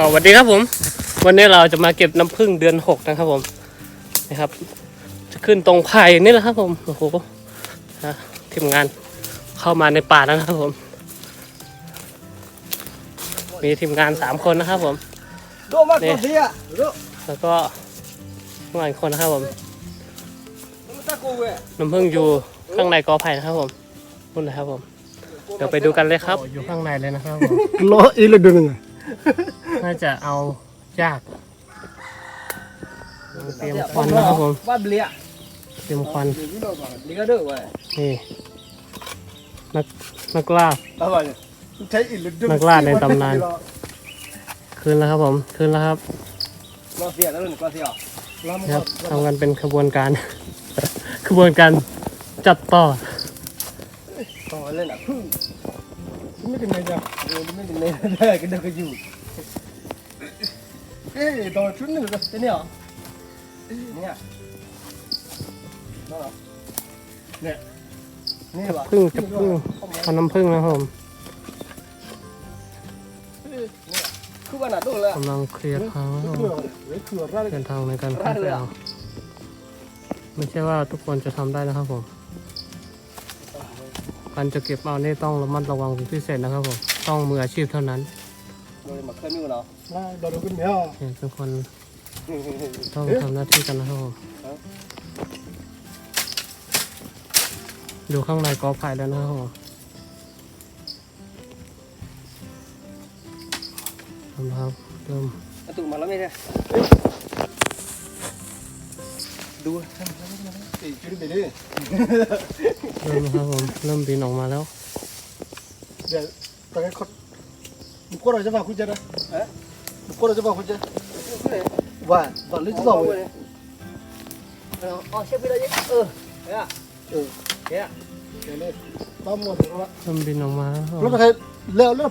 อ๋อสวัสดีครับผม วันนี้เราจะมาเก็บน้ำผึ้งเดือนหกนะครับผมนะครับ จะขึ้นตรงไผ่นี่แหละครับผมโอ้โหนะทีมงานเข้ามาในป่าแล้วนะครับผม มีทีมงานสามคนนะครับผมโดมาตัวเดียโดแล้วก็ทีมงานอีกคนนะครับผมมันตะกูเว้ยน้ำผึ้งอยู่ข้างในกอไผ่นะครับผมนู่นนะครับผมเดี๋ยวไปดูกันเลยครับ อยู่ข้างในเลยนะครับผมล้ออีเลยดึง น่าจะเอายากเตรียมควันนะครับผมว่าเบลียเตรียมควันเลียเด้อเว้ยนี่นักนักล่าอะไรใช้อีเลยดึงนักล่าในตำนาน คืนแล้วครับผม คืนแล้วครับล้อเสียแล้วนึงล้อเสียล้อมันนะครับทำกันเป็นขบวนการ ขบวนการจัดต่อต่อเล่นอะพึ่ง ไม่กินเลยจ้ะเออไม่กินเลยได้กันเด็กก็อยู่เอ้ยต่อชุดหนึ่งเลยเนี่ยเนี่ยเนี่ยนี่วะพึ่งจับพึ่งเอาน้ำพึ่งนะครับผมคือว่าหนาตัวเลยกำลังเคลียร์ทางนะครับผมเดินทางในการขึ้นไปเอาไม่ใช่ว่าทุกคนจะทำได้นะครับผม การจะเก็บเอานี่ต้องระมัดระวังเป็นพิเศษนะครับผมต้องมืออาชีพเท่านั้นโดยมาเคยมีเนาะเราดูกันเนี่ยเนี่ยทุกคนต้องทำหน้าที่กันนะครับผมอยู่ข้างในกอไผ่แล้วนะครับผมทำครับเริ่มตุ่มมาแล้วไม่ใช่ ดูตีจุดไปดิเริ่มนะครับผมเริ่มบินออกมาแล้ว เดี๋ยวตอนนี้คนมุกเราจะมาคุยกันะเอ๊ะมุกเราจะมาคุยกันว่าว่าลิซ่าเว้ยอ๋อเชฟไปเลยเออเฮ้ยเออเฮ้ยเดี๋ยวนี้ตั้มหมดแล้วเริ่มบินออกมาแล้วครับผแล้วมก็ใครแล้วแล้ว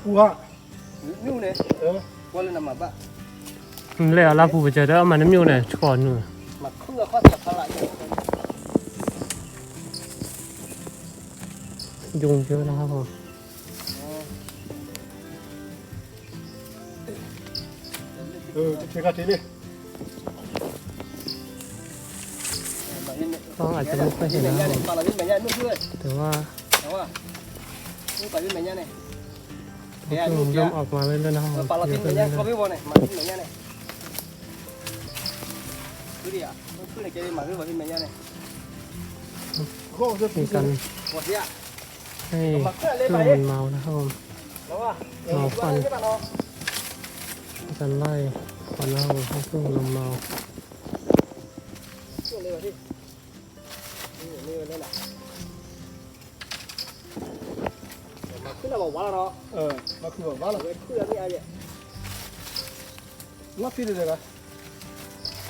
นู่นเนี่ยเออว่าเล่นน้ำมันปะเลยเอาลาปูไปเจอแล้วเอามันน้ำมิวเนี่ยก่อนหนู มาเครื่องข้อสับสลายยุงเยอะนะครับผมเออจะเช็คกันทีนี้กล้องอาจจะไม่ค่อยเห็นนะครับผมปลาลิ้นแม่ย่านู่นด้วยแต่ว่าแต่ว่านู่นปลาลิ้นแม่ย่าเนี่ยพึ่งเริ่มออกมาเรื่อยๆนะครับผมปลาเยลิ้นอะขึ้แม่นย่าเรื่ก็อยไม่บอกเนี่ยมาลิ้นแม่ย่าเนี่ยดูดิอะขึ้นเลยแกได้มาขึ้นปลาลิ้นแม่ย่าเนี่ยก็จะๆมีการหมดเนี่ยให้มาเครื่องเลยเคไปรื่องดิมันเมานะครับผมแล้วว่าเมาควันใช่ป่ะเนาะมีการไล่ควันนะครับผมให้เครื่องมันเมาเครื่องเลยว่ะที่นี่นี่นั่นแหละมาขึ้นแล้วบอกว่าแล้วเนาะเออมาคือว่าว่าเราไปเครื่องนี่อะไรเนี่ยลักที่เลยนะมาปีเดียวเออมาตีลิจะมาใช้ได้พักพักว่าเหรอตลอดแบบรับอะไรกินบ่รับทิ้งเลยเอ๊ะ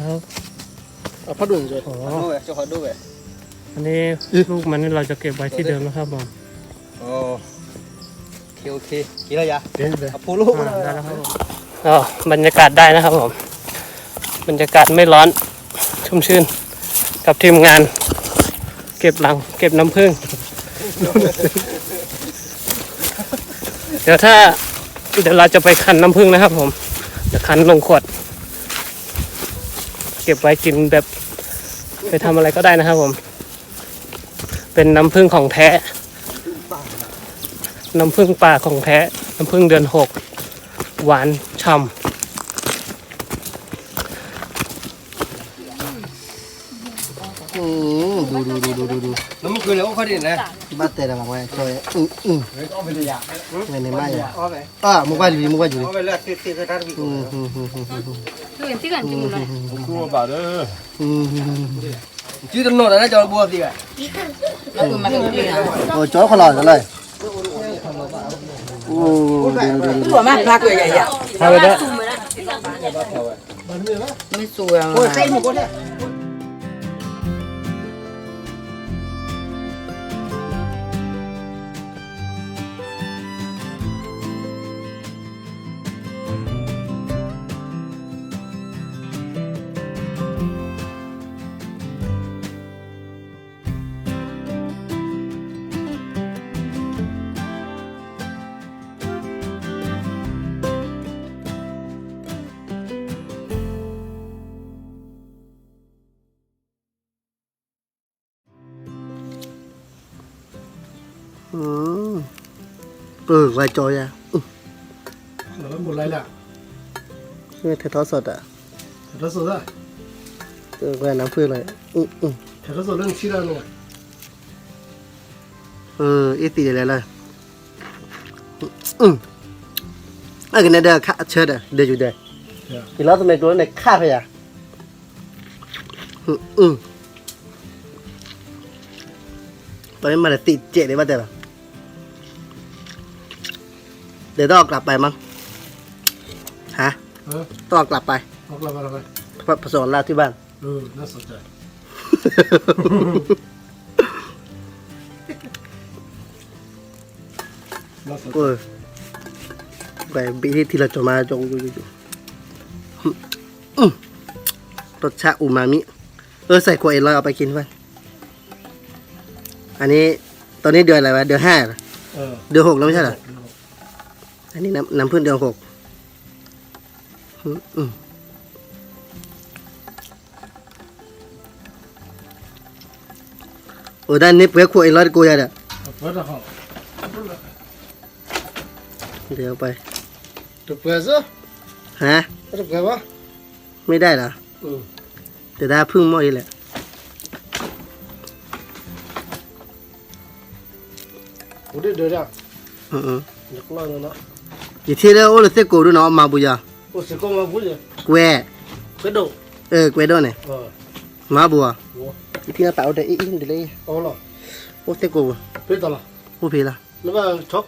แล้วอะพัดดุนเลยโอ้โหดูเว้ยโจขอดูเว้ยอันนี้ลูกมันนี่เราจะเก็บไว้ที่เดิมนะครับผมโอ้โอเคโอเคกี่ระยะเดี๋ยวเดี๋ยวอะปูลูกอ่าได้แล้วครับผมก็บรรยากาศได้นะครับผม บรรยากาศไม่ร้อนชุ่มชื่น กับทีมงาน เก็บหลัง เก็บน้ำผึ้งเดี๋ยวถ้าเดี๋ยวเราจะไปคั้นน้ำผึ้งนะครับ ผมจะคั้นลงขวด เก็บไว้กินแบบ ไปทำอะไรก็ได้นะครับผม เป็นน้ำผึ้งของแท้ น้ำผึ้งป่าของแท้ น้ำผึ้งเดือนหกหวานฉ่ำ อืมดูดูดูดูดูดูน้ำมันคือแล้วเขาดินะบ้าแต่ละบอกว่าช่วยอืมอืมเอาไปเลยอะเงินในไม้อะเอาไปอะมุกว่าอยู่ดีมุกว่าอยู่ดีเอาไปเลยติดติดกระทะพี่อืมอืมอืมอืมอืม Tuh, nanti kan cuma lah. กลัวบาดเด้ออืมอืมชื่อตำรวจนะจอบัวสิอะ Aku makan dia. โอ้จ้อขลอดกันเลยโอ้ดูดูดู Tu mah nak ya ya. ำถ้าไปได้ Ni su yang. โอ้ยใส่หมวกเนี่ยอืมเออไวจอยอะแล้วหมดอะไรล่ะคือเททอสดอะถ่ายทอดสดอะเออไวน้ำพืชเลยอืมอืมถ่ายทอดสดเรื่องชี้แล้วเนี่ย เอออีตีอะไรเลยอืมอะกันเนี่ยเด้อข้าเชิดอะเดี๋ยวอยู่เด้ออีแล้วทำไมตัวเนี่ยข้าพยาอืมอืมตอนนี้มัน เจ็ดเลยว่าแต่ละเดี๋ยวต้องเอากลับไปมั้งฮะเออต้องเอากลับไปเอากลับมาแล้วไปผสมลาที่บ้าน เออน่าสนใจ น่าสนใจเออไปบีที่ที่เราจะมาจงอยู่อยู่อืมรสชาติอูมามิ เออใส่ขวดเอ็นร้อยเอาไปกินไปอันนี้ตอนนี้เดือนอะไรวะ เดือนห้าเหรอเออ เดือนหกแล้วไม่ใช่เหรอ อันนี้น้ำน้ำพึ่งเดือนหกอืมอืมโอ้ด้านนี้เปลือกขวดเอ็นร้อยกูยังเด้อเอาเปิดแล้วเหรอเดี๋ยวไปจะเปิดซะฮะจะเปิดวะไม่ได้เหรอเออแต่ได้พึ่งหม้ออีแหละโอ้เดี๋ยวเดี๋ยวเดี๋ยวอือเดี๋ยวกล้าแล้วนะๆยี่ที่แล้วโอ้เลยเตกูดูเนาะ มาบุยาโอ้สิก็มาพูดเลยแกวกระโดดเออแกวโดนเนี่ยเออมาบัวโอ้ยี่ที่เราเป่าได้อีกนิดเลยเอาละโอ้เตกูเปิดต่อละโอ้พีละแล้วมาช็อก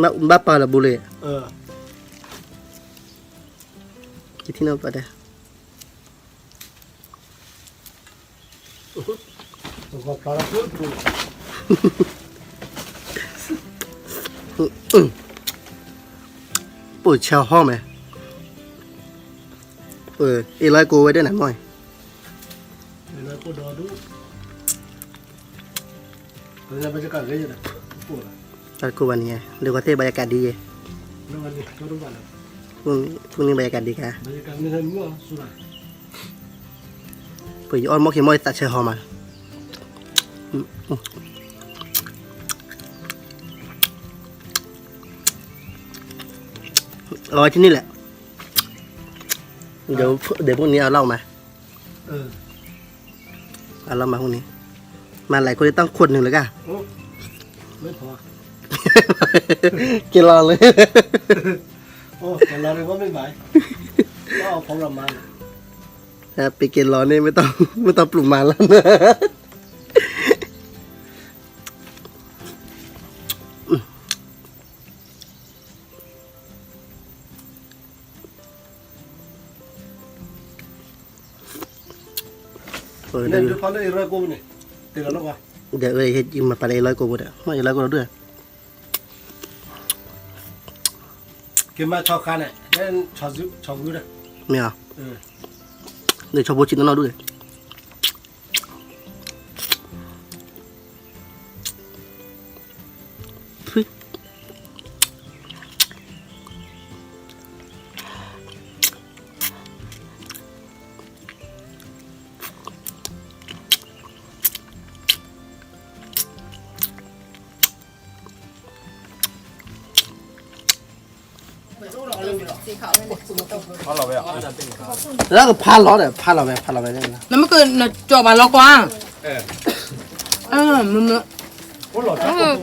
ว่าไงมาทว่าโอ้พูพูละหึโอ้พูพูละแต่แล้วบุรุษว่านี่บุรุษ เกินบุรุษเสน่ะเออบ้ากูวันนี้ดูวดเชาห้องไหมเอออีร้อยกูไว้ด้วยนะม้อยเดี๋ยวเราพูดรอดูเดี๋ยวบรรยากาศก็ยังไงพูดละจัดกูวันนี้ไงเดี๋ยวก็เทบรรยากาศดีไงแล้ววันนี้ก็รู้ว่าแล้วพรุ่งนะพรุ่งนี้บรรยากาศดีค่ะบรรยากาศไม่ใช่มั่วสุดลยเปิดออนมอขีมอยตัดเชยหอมมาอืมอืมเอที่นี่แหละ เดี๋ยวเดี๋ยวพรุ่งนี้เอาเหล้ามา เออ เอาเหล้ามาพรุ่งนี้ มาหลายคนต้องขวดหนึ่งเลยก่ะโอ้ไม่พอ กินรอเลย โอ้กินรอเลยว่าไม่ไหวก็เอาของเรามาครับไปกินรอนนี่ไม่ต้องไม่ต้องปลุกมาแล้วนะเดี๋ยวพันได้ร้อยกูเนี่ยเดี๋ยวเราลงอะเดี๋ยวเลยเห็ดยิมมาไปได้ร้อยกูเนี่ยไม่ร้อยกูเราด้วย kiếm mà cho khan này, nên cho giữ cho giữ đây. Mẹ à? Ừ. Để cho bố chị nó nói đuổi. 好老呗，那个怕老的，怕老呗，怕老呗那个。那么个那叫吧，老光。哎。嗯，么么。我老张。